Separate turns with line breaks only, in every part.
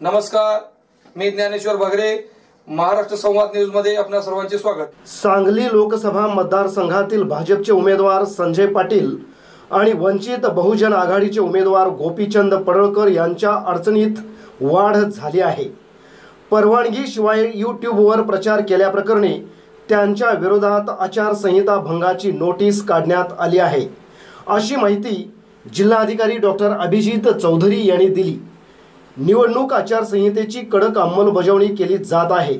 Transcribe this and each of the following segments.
नमस्कार मी ज्ञानेश्वर भगरे महाराष्ट्र संवाद न्यूजमध्ये आपल्या सर्वांचे स्वागत.
सांगली लोकसभा मतदारसंघातील भाजपचे उमेदवार संजय पाटील आणि वंचित बहुजन आघाडीचे उमेदवार गोपीचंद पडळकर यांच्या अडचणीत वाढ झाली आहे. परवानगीशिवाय यूट्यूबवर प्रचार केल्याप्रकरणी त्यांच्या विरोधात आचारसंहिता भंगाची नोटीस काढण्यात आली आहे. अशी माहिती जिल्हाधिकारी डॉक्टर अभिजित चौधरी यांनी दिली. निवडणूक आचारसंहितेची कडक अंमलबजावणी केली जात आहे.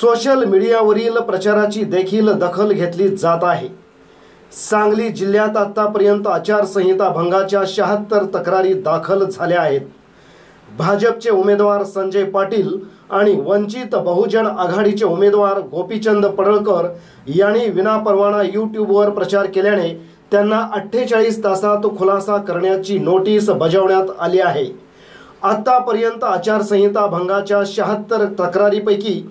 सोशल मीडियावरील प्रचाराची देखील दखल घेतली जात आहे. सांगली जिल्ह्यात आतापर्यंत आचारसंहिता भंगाच्या शहात्तर तक्रारी दाखल झाल्या आहेत. भाजपचे उमेदवार संजय पाटील आणि वंचित बहुजन आघाडीचे उमेदवार गोपीचंद पडळकर यांनी विनापरवाना यूट्यूबवर प्रचार केल्याने त्यांना अठ्ठेचाळीस तासात खुलासा करण्याची नोटीस बजावण्यात आली आहे. आतापर्यंत आचारसंहिता भंगाच्या शहात्तर तक्रारीपैकी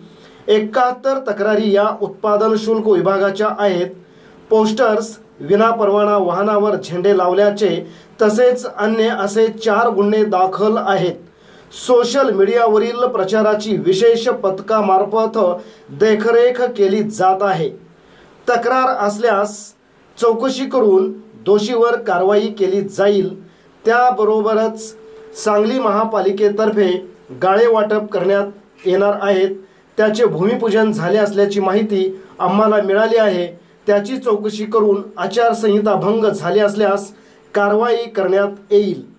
एकाहत्तर तक्रारी या उत्पादन शुल्क विभागाच्या आहेत. पोस्टर्स विनापरवाना वाहनावर झेंडे लावल्याचे तसेच अन्य असे चार गुन्हे दाखल आहेत. सोशल मीडियावरील प्रचाराची विशेष पथकामार्फत देखरेख केली जात आहे. तक्रार असल्यास चौकशी करून दोषीवर कारवाई केली जाईल. त्याबरोबरच सांगली महापालिकेतर्फे गाळे वाटप करण्यात येणार आहेत. त्याचे भूमिपूजन झाले असल्याची माहिती आम्हाला मिळाली आहे. त्याची चौकशी करून आचारसंहिता भंग झाली असल्यास कारवाई करण्यात येईल.